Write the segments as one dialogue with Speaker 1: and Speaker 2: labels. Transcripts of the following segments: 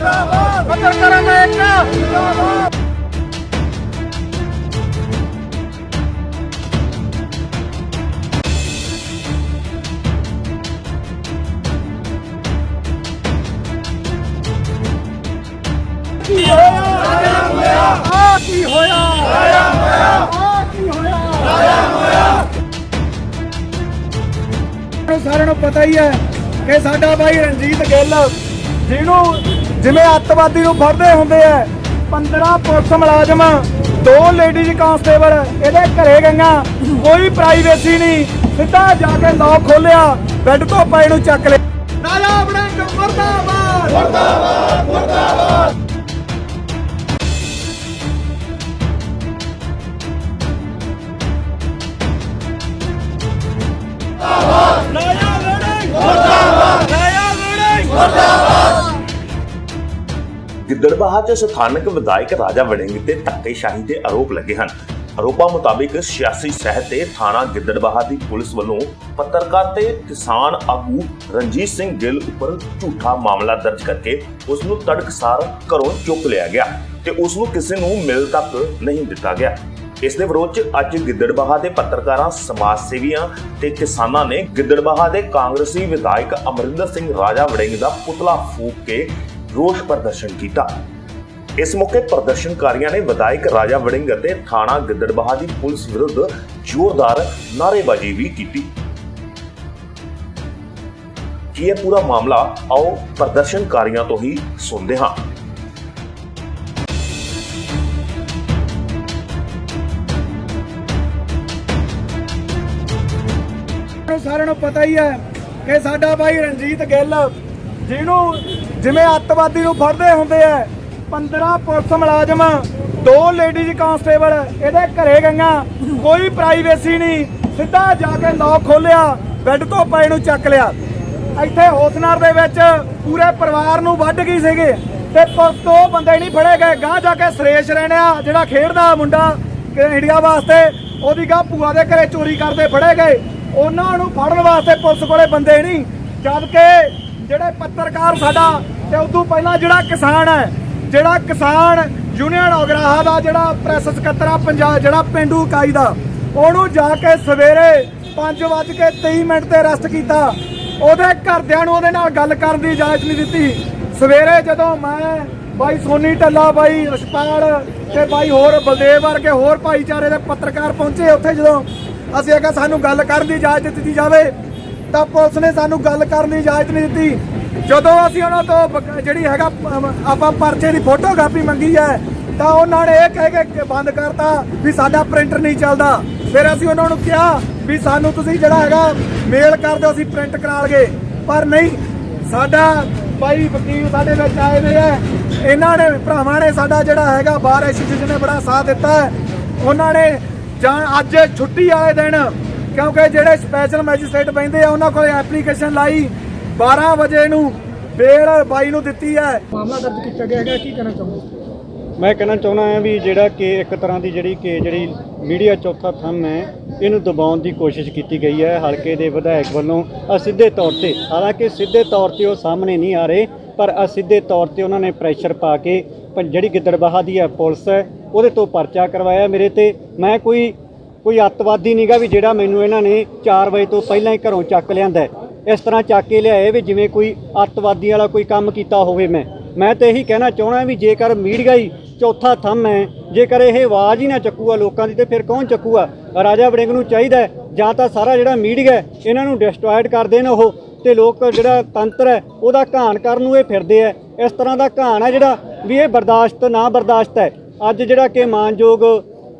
Speaker 1: ਜਿੰਦਾਬਾਦ ਪੱਤਰਕਾਰਾਂ ਦਾ ਇੱਕ ਜਿੰਦਾਬਾਦ ਕੀ ਹੋਇਆ ਆਇਆ ਹੋਇਆ ਆ ਕੀ ਹੋਇਆ ਆਇਆ ਹੋਇਆ ਆ ਕੀ ਹੋਇਆ ਆਇਆ ਹੋਇਆ ਸਾਰਿਆਂ ਨੂੰ ਪਤਾ ਹੀ ਹੈ ਕਿ ਸਾਡਾ ਭਾਈ ਰਣਜੀਤ ਗਿੱਲ, ਜਿਹਨੂੰ ਜਿਵੇਂ ਅੱਤਵਾਦੀ ਨੂੰ ਫੜਦੇ ਹੁੰਦੇ ਆ 15 ਪੁਲਿਸ ਮੁਲਾਜ਼ਮ ਦੋ ਲੇਡੀਜ਼ ਕਾਂਸਟੇਬਲ ਇਹਦੇ ਘਰੇ ਗਈਆਂ ਕੋਈ ਪ੍ਰਾਈਵੇਸੀ ਨਹੀਂ ਸਿੱਧਾ ਜਾ ਕੇ ਲੌਕ ਖੋਲਿਆ ਬੈੱਡ ਤੋਂ ਪਏ ਨੂੰ ਚੱਕ ਲਿਆ। ਰਾਜਾ ਆਪਣੇ ਮਰਦਾਬਾਦ ਮਰਦਾਬਾਦ।
Speaker 2: ਗਿੱਦੜਬਾਹਾ 'ਚ ਸਥਾਨਕ ਵਿਧਾਇਕ ਰਾਜਾ ਵੜਿੰਗ ਤੇ ਧੱਕੇਸ਼ਾਹੀ ਦੇ ਆਰੋਪ ਲੱਗੇ ਹਨ। ਆਰੋਪਾਂ ਮੁਤਾਬਿਕ ਸਿਆਸੀ ਸਹਿ ਤੇ ਥਾਣਾ ਗਿੱਦੜਬਾਹਾ ਦੀ ਪੁਲਿਸ ਵੱਲੋਂ ਪੱਤਰਕਾਰ ਤੇ ਕਿਸਾਨ ਆਗੂ ਰਣਜੀਤ ਸਿੰਘ ਗਿੱਲ ਉੱਪਰ ਝੂਠਾ ਮਾਮਲਾ ਦਰਜ ਕਰਕੇ ਉਸ ਨੂੰ ਤੜਕਸਾਰ ਘਰੋਂ ਚੁੱਕ ਲਿਆ ਗਿਆ ਤੇ ਉਸ ਨੂੰ ਕਿਸੇ ਨੂੰ ਮਿਲ ਤੱਕ ਨਹੀਂ ਦਿੱਤਾ ਗਿਆ। ਇਸ ਦੇ ਵਿਰੋਧ 'ਚ ਅੱਜ ਗਿੱਦੜਬਾਹਾ ਦੇ ਪੱਤਰਕਾਰਾਂ ਸਮਾਜ ਸੇਵੀਆਂ ਤੇ ਕਿਸਾਨਾਂ ਨੇ ਗਿੱਦੜਬਾਹਾ ਦੇ ਕਾਂਗਰਸੀ ਵਿਧਾਇਕ ਅਮਰਿੰਦਰ ਸਿੰਘ ਰਾਜਾ ਵੜਿੰਗ ਦਾ ਪੁਤਲਾ ਫੂਕ ਕੇ ਰੋਸ ਪ੍ਰਦਰਸ਼ਨ ਕੀਤਾ। ਇਸ ਮੌਕੇ ਪ੍ਰਦਰਸ਼ਨਕਾਰੀਆਂ ਨੇ ਵਿਧਾਇਕ ਰਾਜਾ ਵੜਿੰਗ ਅਤੇ ਥਾਣਾ ਗਿੱਦੜਬਾਹਾ ਦੀ ਪੁਲਿਸ ਵਿਰੁੱਧ ਜ਼ੋਰਦਾਰ ਨਾਅਰੇਬਾਜ਼ੀ ਵੀ ਕੀਤੀ। ਕੀ ਇਹ ਪੂਰਾ ਮਾਮਲਾ? ਆਓ ਪ੍ਰਦਰਸ਼ਨਕਾਰੀਆਂ ਤੋਂ ਹੀ ਸੁਣਦੇ ਹਾਂ।
Speaker 1: ਸਾਰਿਆਂ ਨੂੰ ਪਤਾ ਹੀ ਹੈ ਕਿ ਸਾਡਾ ਭਾਈ ਰਣਜੀਤ ਗਿੱਲ, ਜਿਹਨੂੰ ਜਿਵੇਂ ਅੱਤਵਾਦੀ ਨੂੰ ਫੜਦੇ ਹੁੰਦੇ ਆ 15 ਪੁਲਿਸ ਮੁਲਾਜ਼ਮ, ਦੋ ਲੇਡੀਜ਼ ਕਾਂਸਟੇਬਲ ਇਹਦੇ ਘਰੇ ਗਈਆਂ, ਕੋਈ ਪ੍ਰਾਈਵੇਸੀ ਨਹੀਂ, ਸਿੱਧਾ ਜਾ ਕੇ ਲੌਕ ਖੋਲਿਆ ਬੈੱਡ ਤੋਂ ਪਏ ਨੂੰ ਚੱਕ ਲਿਆ। ਇੱਥੇ ਹੋਸਨਾਰ ਦੇ ਵਿੱਚ ਪੂਰੇ ਪਰਿਵਾਰ ਨੂੰ ਵੱਢ ਗਈ ਸੀਗੇ ਤੇ ਪੁਲਿਸ ਤੋਂ ਬੰਦੇ ਨਹੀਂ ਫੜੇ ਗਏ। ਗਾਂ ਜਾ ਕੇ ਸੁਰੇਸ਼ ਰੈਣਿਆ ਜਿਹੜਾ ਖੇਡਦਾ ਮੁੰਡਾ ਇੰਡੀਆ ਵਾਸਤੇ, ਉਹਦੀ ਗਾਂ ਭੂਆ ਦੇ ਘਰੇ ਚੋਰੀ ਕਰਦੇ ਫੜੇ ਗਏ। ਉਹਨਾਂ ਨੂੰ ਫੜਨ ਵਾਸਤੇ ਪੁਲਿਸ ਕੋਲੇ ਬੰਦੇ ਨਹੀਂ ਜਦ ਕਿ ਜਿਹੜੇ ਪੱਤਰਕਾਰ ਸਾਡਾ ਤੇ ਉਦੋਂ ਪਹਿਲਾਂ ਜਿਹੜਾ ਕਿਸਾਨ ਹੈ, ਜਿਹੜਾ ਕਿਸਾਨ ਯੂਨੀਅਨ ਔਗਰਾਹਾ ਦਾ ਜਿਹੜਾ ਪ੍ਰੈਸ ਸਕੱਤਰ ਆ ਪੰਜਾਬ, ਜਿਹੜਾ ਪਿੰਡੂ ਇਕਾਈ ਦਾ, ਉਹਨੂੰ ਜਾ ਕੇ ਸਵੇਰੇ 5:23 ਮਿੰਟ ਤੇ ਅਰੈਸਟ ਕੀਤਾ। ਉਹਦੇ ਘਰਦਿਆਂ ਨੂੰ ਉਹਦੇ ਨਾਲ ਗੱਲ ਕਰਨ ਦੀ ਇਜਾਜ਼ਤ ਨਹੀਂ ਦਿੱਤੀ। ਸਵੇਰੇ ਜਦੋਂ ਮੈਂ, ਬਾਈ ਸੋਨੀ ਢੱਲਾ, ਬਾਈ ਰਸ਼ਪਾਲ ਤੇ ਬਾਈ ਹੋਰ ਬਲਦੇਵ ਵਰਗੇ ਹੋਰ ਭਾਈਚਾਰੇ ਦੇ ਪੱਤਰਕਾਰ ਪਹੁੰਚੇ ਉੱਥੇ ਜਦੋਂ ਅਸੀਂ ਆਖਿਆ ਸਾਨੂੰ ਗੱਲ ਕਰਨ ਦੀ ਇਜਾਜ਼ਤ ਦਿੱਤੀ ਜਾਵੇ ਤਾਂ ਪੁਲਿਸ ਨੇ ਸਾਨੂੰ ਗੱਲ ਕਰਨ ਦੀ ਇਜਾਜ਼ਤ ਨਹੀਂ ਦਿੱਤੀ। ਜਦੋਂ ਅਸੀਂ ਉਹਨਾਂ ਤੋਂ ਬ- ਜਿਹੜੀ ਹੈਗਾ ਅਮ, ਆਪਾਂ ਪਰਚੇ ਦੀ ਫੋਟੋ ਕਾਪੀ ਮੰਗੀ ਹੈ ਤਾਂ ਉਹਨਾਂ ਨੇ ਇਹ ਕਹਿ ਕੇ ਕਿ ਬੰਦ ਕਰਤਾ ਵੀ ਸਾਡਾ ਪ੍ਰਿੰਟਰ ਨਹੀਂ ਚੱਲਦਾ। ਫਿਰ ਅਸੀਂ ਉਹਨਾਂ ਨੂੰ ਕਿਹਾ ਵੀ ਸਾਨੂੰ ਤੁਸੀਂ ਜਿਹੜਾ ਹੈਗਾ ਮੇਲ ਕਰ ਦਿਓ ਅਸੀਂ ਪ੍ਰਿੰਟ ਕਰਾ ਲਗੇ। ਪਰ ਨਹੀਂ ਸਾਡਾ ਭਾਈ ਵਕੀਲ ਸਾਡੇ ਵਿੱਚ ਆਏ ਨੇ ਹੈ। ਇਹਨਾਂ ਨੇ ਭਰਾਵਾਂ ਨੇ ਸਾਡਾ ਜਿਹੜਾ ਹੈਗਾ ਬਾਰ ਐਸੋਸੀਏਸ਼ਨ ਨੇ ਬੜਾ ਸਾਥ ਦਿੱਤਾ ਹੈ। ਉਹਨਾਂ ਨੇ ਜਾਂ ਅੱਜ ਛੁੱਟੀ ਆਏ ਦਿਨ ਕਿਉਂਕਿ ਜਿਹੜੇ ਸਪੈਸ਼ਲ ਮੈਜਿਸਟ੍ਰੇਟ ਬੈਂਦੇ ਆ ਉਹਨਾਂ ਕੋਲ ਐਪਲੀਕੇਸ਼ਨ ਲਾਈ 12 ਵਜੇ ਨੂੰ ਬੇਲ ਬਾਈ ਨੂੰ ਦਿੱਤੀ ਹੈ। ਮਾਮਲਾ ਦਰਜ ਕੀਤਾ ਗਿਆ ਹੈਗਾ ਕੀ ਕਹਿਣਾ ਚਾਹੁੰਦੇ
Speaker 3: ਮੈਂ ਕਹਿਣਾ ਚਾਹੁੰਦਾ ਹਾਂ ਵੀ ਜਿਹੜਾ ਕਿ ਇੱਕ ਤਰ੍ਹਾਂ ਦੀ ਜਿਹੜੀ ਕਿ ਜਿਹੜੀ ਮੀਡੀਆ ਚੌਥਾ ਥੰਮ ਹੈ ਇਹਨੂੰ ਦਬਾਉਣ ਦੀ ਕੋਸ਼ਿਸ਼ ਕੀਤੀ ਗਈ ਹੈ। ਹਲਕੇ ਦੇ ਵਿਧਾਇਕ ਵੱਲੋਂ ਅਸਿੱਧੇ ਤੌਰ ਤੇ ਹਾਲਾਂਕਿ ਸਿੱਧੇ ਤੌਰ ਤੇ ਉਹ ਸਾਹਮਣੇ ਨਹੀਂ ਆ ਰਹੇ ਪਰ ਅਸਿੱਧੇ ਤੌਰ ਤੇ ਉਹਨਾਂ ਨੇ ਪ੍ਰੈਸ਼ਰ ਪਾ ਕੇ ਜਿਹੜੀ ਗਿੱਦੜਬਾਹਾ ਦੀ ਹੈ ਪੁਲਿਸ ਹੈ ਉਹਦੇ ਤੋਂ ਪਰਚਾ ਕਰਵਾਇਆ ਮੇਰੇ ਤੇ। ਮੈਂ ਕੋਈ ਕੋਈ ਅੱਤਵਾਦੀ ਨਹੀਂਗਾ ਵੀ ਜਿਹੜਾ ਮੈਨੂੰ ਇਹਨਾਂ ਨੇ 4 ਵਜੇ ਤੋਂ ਪਹਿਲਾਂ ਹੀ ਘਰੋਂ ਚੱਕ ਲਿਆਂਦਾ ਇਸ ਤਰ੍ਹਾਂ ਚੱਕ ਕੇ ਲਿਆਏ ਵੀ ਜਿਵੇਂ ਕੋਈ ਅੱਤਵਾਦੀ ਵਾਲਾ ਕੋਈ ਕੰਮ ਕੀਤਾ ਹੋਵੇ ਮੈਂ। ਮੈਂ ਤਾਂ ਇਹੀ ਕਹਿਣਾ ਚਾਹਣਾ ਵੀ ਜੇਕਰ ਮੀਡੀਆ ਹੀ ਚੌਥਾ ਥੰਮ ਹੈ, ਜੇਕਰ ਇਹ ਆਵਾਜ਼ ਹੀ ਨਾ ਚੱਕੂਗਾ ਲੋਕਾਂ ਦੀ ਤੇ ਫਿਰ ਕੌਣ ਚੱਕੂਗਾ? ਰਾਜਾ ਵੜਿੰਗ ਨੂੰ ਚਾਹੀਦਾ ਜਾਂ ਤਾਂ ਸਾਰਾ ਜਿਹੜਾ ਮੀਡੀਆ ਇਹਨਾਂ ਨੂੰ ਡਿਸਟਰੋਇਡ ਕਰ ਦੇਣ ਉਹ। ਤੇ ਲੋਕ ਜਿਹੜਾ ਤੰਤਰ ਹੈ, ਉਹਦਾ ਘਾਣ ਕਰਨ ਨੂੰ ਇਹ ਫਿਰਦੇ ਆ ਇਸ ਤਰ੍ਹਾਂ ਦਾ ਘਾਣ ਹੈ ਜਿਹੜਾ ਵੀ ਇਹ ਬਰਦਾਸ਼ਤ ਨਾ ਬਰਦਾਸ਼ਤ ਹੈ। ਅੱਜ ਜਿਹੜਾ ਕਿ ਮਾਨਯੋਗ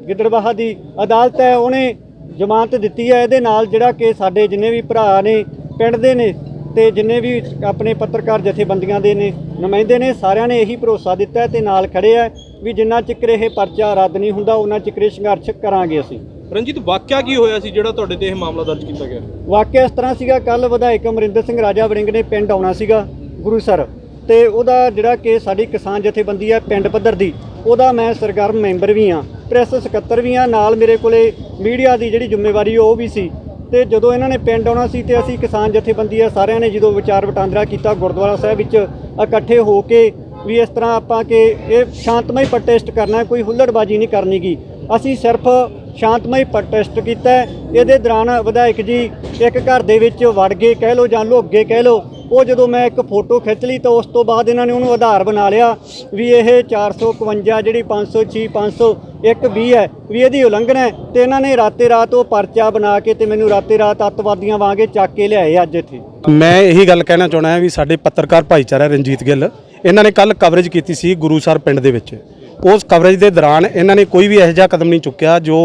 Speaker 3: ਗਿੱਦੜਬਾਹਾ ਦੀ ਅਦਾਲਤ ਹੈ ਉਹਨੇ ਜ਼ਮਾਨਤ ਦਿੱਤੀ ਹੈ। ਇਹਦੇ ਨਾਲ ਜਿਹੜਾ ਕਿ ਸਾਡੇ ਜਿੰਨੇ ਵੀ ਭਰਾ ਨੇ ਪਿੰਡ ਦੇ ਨੇ ਤੇ ਜਿੰਨੇ ਵੀ ਆਪਣੇ ਪੱਤਰਕਾਰ ਜਥੇਬੰਦੀਆਂ ਦੇ ਨੇ ਨੁਮਾਇੰਦੇ ਨੇ ਸਾਰਿਆਂ ਨੇ ਇਹੀ ਭਰੋਸਾ ਦਿੱਤਾ ਤੇ ਨਾਲ ਖੜੇ ਆ ਵੀ ਜਿੰਨਾ ਚਿਰ ਇਹ ਪਰਚਾ ਰੱਦ ਨਹੀਂ ਹੁੰਦਾ ਉਹਨਾਂ ਇਹ ਸੰਘਰਸ਼ ਕਰਾਂਗੇ ਅਸੀਂ।
Speaker 4: ਰਣਜੀਤ ਵਾਕਿਆ ਕੀ ਹੋਇਆ ਸੀ ਜਿਹੜਾ ਤੁਹਾਡੇ ਤੇ ਇਹ ਮਾਮਲਾ ਦਰਜ ਕੀਤਾ ਗਿਆ?
Speaker 3: ਵਾਕਿਆ ਇਸ ਤਰ੍ਹਾਂ ਸੀਗਾ ਕੱਲ ਵਿਧਾਇਕ ਅਮਰਿੰਦਰ ਸਿੰਘ ਰਾਜਾ ਵੜਿੰਗ ਨੇ ਪਿੰਡ ਆਉਣਾ ਸੀਗਾ ਗੁਰੂਸਰ ਤੇ ਉਹਦਾ ਜਿਹੜਾ ਕਿ ਸਾਡੀ ਕਿਸਾਨ ਜਥੇਬੰਦੀ ਹੈ ਪਿੰਡ ਪੱਧਰ ਦੀ ਉਹਦਾ ਮੈਂ ਸਰਗਰਮ ਮੈਂਬਰ ਵੀ ਹਾਂ। ਪ੍ਰੈਸ ਸਕੱਤਰ ਵੀ ਹਾਂ ਨਾਲ ਮੇਰੇ ਕੋਲੇ ਮੀਡੀਆ ਦੀ ਜਿਹੜੀ ਜ਼ਿੰਮੇਵਾਰੀ ਉਹ ਵੀ ਸੀ। ਤੇ ਜਦੋਂ ਇਹਨਾਂ ਨੇ ਪਿੰਡ ਆਉਣਾ ਸੀ ਤੇ ਅਸੀਂ ਕਿਸਾਨ ਜਥੇਬੰਦੀ ਆ, ਸਾਰਿਆਂ ਨੇ ਜਦੋਂ ਵਿਚਾਰ ਵਟਾਂਦਰਾ ਕੀਤਾ, ਗੁਰਦੁਆਰਾ ਸਾਹਿਬ ਵਿੱਚ ਇਕੱਠੇ ਹੋ ਕੇ ਵੀ ਇਸ ਤਰ੍ਹਾਂ ਆਪਾਂ ਕਿ ਇਹ ਸ਼ਾਂਤਮਈ ਪ੍ਰੋਟੈਸਟ ਕਰਨਾ, ਕੋਈ ਹੁੱਲੜਬਾਜੀ ਨਹੀਂ ਕਰਨੀ ਗੀ। ਅਸੀਂ ਸਿਰਫ ਸ਼ਾਂਤਮਈ ਪ੍ਰੋਟੈਸਟ ਕੀਤਾ। ਇਹਦੇ ਦੌਰਾਨ ਵਿਧਾਇਕ ਜੀ ਇੱਕ ਘਰ ਦੇ ਵਿੱਚ ਵੜ ਗਏ, ਕਹਿ ਲਓ ਜਾਂ ਲੁੱਕ ਗਏ, ਕਹਿ ਲਓ ਉਹ ਜਦੋਂ ਮੈਂ ਇੱਕ ਫੋਟੋ ਖਿੱਚ ਲਈ ਤਾਂ ਉਸ ਤੋਂ ਬਾਅਦ ਇਹਨਾਂ ਨੇ ਉਹਨੂੰ ਆਧਾਰ ਬਣਾ ਲਿਆ ਵੀ ਇਹ 451 ਜਿਹੜੀ 506 501 ਵੀ ਹੈ, ਵੀ ਇਹਦੀ ਉਲੰਘਣਾ ਹੈ ਤੇ ਇਹਨਾਂ ਨੇ ਰਾਤੇ ਰਾਤ ਉਹ ਪਰਚਾ ਬਣਾ ਕੇ ਤੇ ਮੈਨੂੰ ਰਾਤੇ ਰਾਤ ਅੱਤਵਾਦੀਆਂ ਵਾਂਗੇ ਚੱਕ ਕੇ ਲਿਆਏ ਅੱਜ ਇੱਥੇ।
Speaker 5: ਮੈਂ ਇਹੀ ਗੱਲ ਕਹਿਣਾ ਚਾਹੁੰਦਾ ਵੀ ਸਾਡੇ ਪੱਤਰਕਾਰ ਭਾਈਚਾਰਾ ਰਣਜੀਤ ਗਿੱਲ, ਇਹਨਾਂ ਨੇ ਕੱਲ ਕਵਰੇਜ ਕੀਤੀ ਸੀ ਗੁਰੂਸਰ ਪਿੰਡ ਦੇ ਵਿੱਚ। ਉਸ ਕਵਰੇਜ ਦੇ ਦੌਰਾਨ ਇਹਨਾਂ ਨੇ ਕੋਈ ਵੀ ਇਹੋ ਜਿਹਾ ਕਦਮ ਨਹੀਂ ਚੁੱਕਿਆ ਜੋ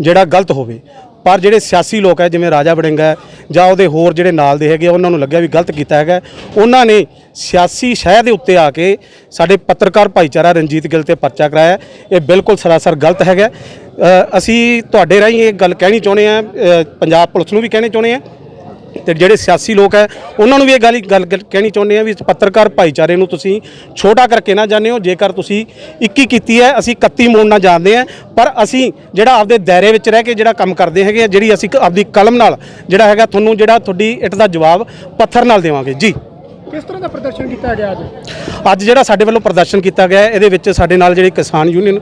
Speaker 5: ਜਿਹੜਾ ਗਲਤ ਹੋਵੇ। ਪਰ ਜਿਹੜੇ ਸਿਆਸੀ ਲੋਕ ਹੈ ਜਿਵੇਂ ਰਾਜਾ ਵੜਿੰਗਾ ਜਾਂ ਉਹਦੇ ਹੋਰ ਜਿਹੜੇ ਨਾਲ ਦੇ ਹੈਗੇ ਆ, ਉਹਨਾਂ ਨੂੰ ਲੱਗਿਆ ਵੀ ਗਲਤ ਕੀਤਾ ਹੈਗਾ ਉਹਨਾਂ ਨੇ ਸਿਆਸੀ ਸ਼ਹਿ ਦੇ ਉੱਤੇ ਆ ਕੇ ਸਾਡੇ ਪੱਤਰਕਾਰ ਭਾਈਚਾਰਾ ਰਣਜੀਤ ਗਿੱਲ ਤੇ ਪਰਚਾ ਕਰਾਇਆ ਇਹ ਬਿਲਕੁਲ ਸਰਾਸਰ ਗਲਤ ਹੈਗਾ ਅਸੀਂ ਤੁਹਾਡੇ ਰਾਹੀਂ ਇਹ ਗੱਲ ਕਹਿਣੀ ਚਾਹੁੰਦੇ ਆ ਪੰਜਾਬ ਪੁਲਿਸ ਨੂੰ ਵੀ ਕਹਿਣੀ ਚਾਹੁੰਦੇ ਆ ਤੇ ਜਿਹੜੇ ਸਿਆਸੀ ਲੋਕ ਹੈ ਉਹਨਾਂ ਨੂੰ ਵੀ ਇਹ ਗੱਲ ਗੱਲ ਗੱਲ ਕਹਿਣੀ ਚਾਹੁੰਦੇ ਆ ਵੀ ਪੱਤਰਕਾਰ ਭਾਈਚਾਰੇ ਨੂੰ ਤੁਸੀਂ ਛੋਟਾ ਕਰਕੇ ਨਾ ਜਾਣਿਓ ਜੇਕਰ ਤੁਸੀਂ 21 ਕੀਤੀ ਹੈ ਅਸੀਂ 31 ਮੋੜ ਨਾ ਜਾਣਦੇ ਆ ਪਰ ਅਸੀਂ ਜਿਹੜਾ ਆਪਦੇ ਦਾਇਰੇ ਵਿੱਚ ਰਹਿ ਕੇ ਜਿਹੜਾ ਕੰਮ ਕਰਦੇ ਹੈਗੇ ਆ ਜਿਹੜੀ ਅਸੀਂ ਆਪਦੀ ਕਲਮ ਨਾਲ ਜਿਹੜਾ ਹੈਗਾ ਤੁਹਾਨੂੰ ਜਿਹੜਾ ਤੁਹਾਡੀ ਇੱਟ ਦਾ ਜਵਾਬ ਪੱਥਰ ਨਾਲ ਦੇਵਾਂਗੇ। ਜੀ।
Speaker 6: ਕਿਸ ਤਰ੍ਹਾਂ ਦਾ ਪ੍ਰਦਰਸ਼ਨ ਕੀਤਾ ਗਿਆ ਅੱਜ?
Speaker 5: ਅੱਜ ਜਿਹੜਾ ਸਾਡੇ ਵੱਲੋਂ ਪ੍ਰਦਰਸ਼ਨ ਕੀਤਾ ਗਿਆ ਹੈ, ਇਹਦੇ ਵਿੱਚ ਸਾਡੇ ਨਾਲ ਜਿਹੜੇ ਕਿਸਾਨ ਯੂਨੀਅਨ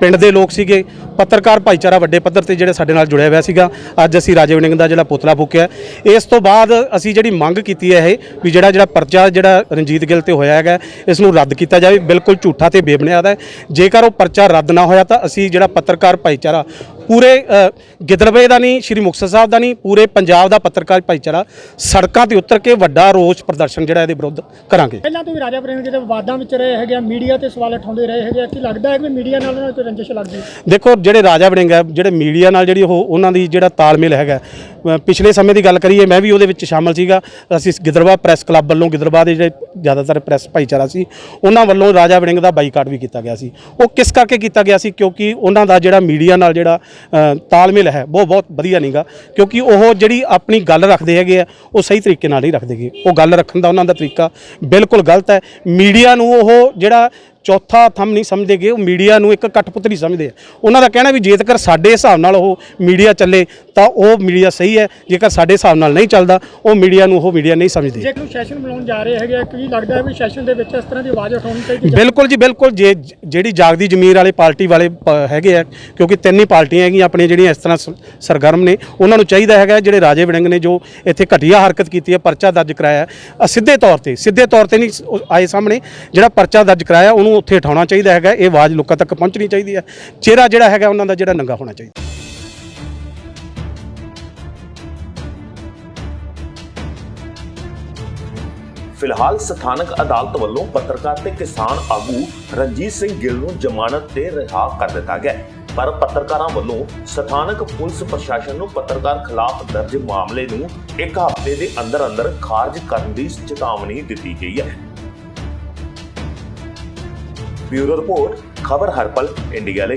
Speaker 5: ਪਿੰਡ ਦੇ ਲੋਕ ਸੀਗੇ ਪੱਤਰਕਾਰ ਭਾਈਚਾਰਾ ਵੱਡੇ ਪੱਧਰ ਤੇ ਜਿਹੜੇ ਸਾਡੇ ਨਾਲ ਜੁੜਿਆ ਹੋਇਆ ਸੀਗਾ ਅੱਜ ਅਸੀਂ ਰਾਜੇ ਵੜਿੰਗ ਦਾ ਜਿਹੜਾ ਪੁਤਲਾ ਫੂਕਿਆ ਇਸ ਤੋਂ ਬਾਅਦ ਅਸੀਂ ਜਿਹੜੀ ਮੰਗ ਕੀਤੀ ਹੈ ਇਹ ਵੀ ਜਿਹੜਾ ਜਿਹੜਾ ਪਰਚਾ ਜਿਹੜਾ ਰਣਜੀਤ ਗਿੱਲ ਤੇ ਹੋਇਆ ਹੈਗਾ ਇਸ ਨੂੰ ਰੱਦ ਕੀਤਾ ਜਾਵੇ ਬਿਲਕੁਲ ਝੂਠਾ ਤੇ ਬੇਬੁਨਿਆਦ ਹੈ। ਜੇਕਰ ਉਹ ਪਰਚਾ ਰੱਦ ਨਾ ਹੋਇਆ ਤਾਂ ਅਸੀਂ ਜਿਹੜਾ ਪੱਤਰਕਾਰ ਭਾਈਚਾਰਾ ਪੂਰੇ ਗਿੱਦੜਵੇ ਦਾ ਨਹੀਂ ਸ਼੍ਰੀ ਮੁਕਤਸਰ ਸਾਹਿਬ ਦਾ ਨਹੀਂ ਪੂਰੇ ਪੰਜਾਬ ਦਾ ਪੱਤਰਕਾਰ ਭਾਈਚਾਰਾ ਸੜਕਾਂ ਤੇ ਉਤਰ ਕੇ ਵੱਡਾ ਰੋਸ ਪ੍ਰਦਰਸ਼ਨ ਜਿਹੜਾ ਇਹਦੇ ਵਿਰੁੱਧ ਕਰਾਂਗੇ।
Speaker 6: ਪਹਿਲਾਂ ਤੋਂ ਵੀ ਰਾਜਾ ਵੜਿੰਗ ਦੇ ਵਿਵਾਦਾਂ ਵਿੱਚ ਰਹੇ ਹੈਗੇ ਆ ਮੀਡੀਆ ਤੇ ਸਵਾਲ ਉਠਾਉਂਦੇ ਰਹੇ ਹੈਗੇ ਆ ਕਿ ਲੱਗਦਾ ਹੈ ਕਿ ਮੀਡੀਆ ਨਾਲ ਉਹਨਾਂ ਦੀ ਕੋਈ ਰੰਜਿਸ਼ ਲੱਗਦੀ?
Speaker 5: ਦੇਖੋ ਜਿਹੜੇ ਰਾਜਾ ਵੜਿੰਗ ਹੈ ਜਿਹੜੇ ਮੀਡੀਆ ਨਾਲ ਜਿਹੜੀ ਉਹ ਉਹਨਾਂ ਦੀ ਜਿਹੜਾ ਤਾਲਮੇਲ ਹੈਗਾ ਪਿਛਲੇ ਸਮੇਂ ਦੀ ਗੱਲ ਕਰੀਏ, ਮੈਂ ਵੀ ਉਹਦੇ ਵਿੱਚ ਸ਼ਾਮਲ ਸੀਗਾ। ਅਸੀਂ ਗਿੱਦੜਵਾ ਪ੍ਰੈਸ ਕਲੱਬ ਵੱਲੋਂ ਗਿੱਦੜਵਾ ਦੇ ਜਿਹੜੇ ਜ਼ਿਆਦਾਤਰ ਪ੍ਰੈਸ ਭਾਈਚਾਰਾ ਸੀ, ਉਹਨਾਂ ਵੱਲੋਂ ਰਾਜਾ ਵੜਿੰਗ ਦਾ ਬਾਈਕਾਟ ਵੀ ਕੀਤਾ ਗਿਆ ਸੀ। ਉਹ ਕਿਸ ਕਰਕੇ ਕੀਤਾ ਗਿਆ ਸੀ? ਕਿਉਂਕਿ ਉਹਨਾਂ ਦਾ ਜਿਹੜਾ ਮੀਡੀਆ ਨਾਲ ਜਿਹੜਾ ਤਾਲਮੇਲ ਹੈ ਉਹ ਬਹੁਤ ਵਧੀਆ ਨਹੀਂਗਾ ਕਿਉਂਕਿ ਉਹ ਜਿਹੜੀ ਆਪਣੀ ਗੱਲ ਰੱਖਦੇ ਹੈਗੇ ਆ, ਉਹ ਸਹੀ ਤਰੀਕੇ ਨਾਲ ਨਹੀਂ ਰੱਖਦੇਗੇ ਉਹ ਗੱਲ ਰੱਖਣ ਦਾ ਉਹਨਾਂ ਦਾ ਤਰੀਕਾ ਬਿਲਕੁਲ ਗਲਤ ਹੈ। ਮੀਡੀਆ ਨੂੰ ਉਹ ਜਿਹੜਾ ਚੌਥਾ ਥੰਮ ਨਹੀਂ ਸਮਝਦੇਗੇ ਉਹ ਮੀਡੀਆ ਨੂੰ ਇੱਕ ਕਠਪੁਤਲੀ ਸਮਝਦੇ। ਆ ਉਹਨਾਂ ਦਾ ਕਹਿਣਾ ਵੀ ਜੇਕਰ ਸਾਡੇ ਹਿਸਾਬ ਨਾਲ ਉਹ ਮੀਡੀਆ ਚੱਲੇ ਤਾਂ ਉਹ ਮੀਡੀਆ ਸਹੀ ਹੈ ਜੇਕਰ ਸਾਡੇ ਹਿਸਾਬ ਨਾਲ ਨਹੀਂ ਚੱਲਦਾ ਉਹ ਮੀਡੀਆ ਨੂੰ ਉਹ ਮੀਡੀਆ ਨਹੀਂ ਸਮਝਦੇ।
Speaker 6: ਜੇ ਨੂੰ ਸੈਸ਼ਨ ਬਣਾਉਣ ਜਾ ਰਹੇ ਹੈਗੇ ਕੀ ਲੱਗਦਾ ਹੈ ਵੀ ਸੈਸ਼ਨ ਦੇ ਵਿੱਚ ਇਸ ਤਰ੍ਹਾਂ ਦੀ ਆਵਾਜ਼ ਉਠਾਉਣੀ ਚਾਹੀਦੀ ਹੈ।
Speaker 5: ਬਿਲਕੁਲ ਜੀ ਬਿਲਕੁਲ ਜੇ ਜਿਹੜੀ ਜਾਗਦੀ ਜ਼ਮੀਰ ਵਾਲੇ ਪਾਰਟੀ ਵਾਲੇ ਹੈਗੇ ਆ ਕਿਉਂਕਿ ਤਿੰਨ ਹੀ ਪਾਰਟੀਆਂ ਹੈਗੀਆਂ ਆਪਣੀਆਂ ਜਿਹੜੀਆਂ ਇਸ ਤਰ੍ਹਾਂ ਸਰਗਰਮ ਨੇ ਉਹਨਾਂ ਨੂੰ ਚਾਹੀਦਾ ਹੈਗਾ ਜਿਹੜੇ ਰਾਜੇ ਵੜਿੰਗ ਨੇ ਜੋ ਇੱਥੇ ਘਟੀਆ ਹਰਕਤ ਕੀਤੀ ਹੈ ਪਰਚਾ ਦਰਜ ਕਰਾਇਆ। ਸਿੱਧੇ ਤੌਰ ਤੇ ਸਿੱਧੇ ਤੌਰ ਤੇ ਨਹੀਂ ਆਏ ਸਾਹਮਣੇ ਜਿਹੜਾ ਪਰਚਾ ਦਰਜ ਕਰਾਇਆ ਉਹਨੂੰ ਉੱਥੇ ਉਠਾਉਣਾ ਚਾਹੀਦਾ ਹੈਗਾ ਇਹ ਆਵਾਜ਼ ਲੋਕਾਂ ਤੱਕ ਪਹੁੰਚਣੀ ਚਾਹੀਦੀ ਹੈ। ਚਿਹਰਾ ਜਿਹੜਾ ਹੈਗਾ ਉਹਨਾਂ ਦਾ ਜਿਹੜਾ ਨੰਗਾ ਹੋਣਾ ਚਾਹੀਦਾ।
Speaker 2: ਫਿਲਹਾਲ ਸਥਾਨਕ ਅਦਾਲਤ ਵੱਲੋਂ ਪੱਤਰਕਾਰ ਤੇ ਕਿਸਾਨ ਆਗੂ ਰਣਜੀਤ ਸਿੰਘ ਗਿੱਲ ਨੂੰ ਜ਼ਮਾਨਤ ਤੇ ਰਿਹਾ ਕਰ ਦਿੱਤਾ ਗਿਆ ਪਰ ਪੱਤਰਕਾਰਾਂ ਵੱਲੋਂ ਸਥਾਨਕ ਪੁਲਿਸ ਪ੍ਰਸ਼ਾਸਨ ਨੂੰ ਪੱਤਰਕਾਰ ਖਿਲਾਫ ਦਰਜ ਮਾਮਲੇ ਨੂੰ ਇੱਕ ਹਫ਼ਤੇ ਦੇ ਅੰਦਰ ਅੰਦਰ ਖਾਰਜ ਕਰਨ ਦੀ ਚੇਤਾਵਨੀ ਦਿੱਤੀ ਗਈ ਹੈ। ਬਿਊਰੋ ਰਿਪੋਰਟ, ਖਬਰ ਹਰਪਲ, ਇੰਡੀਆ ਲਈ।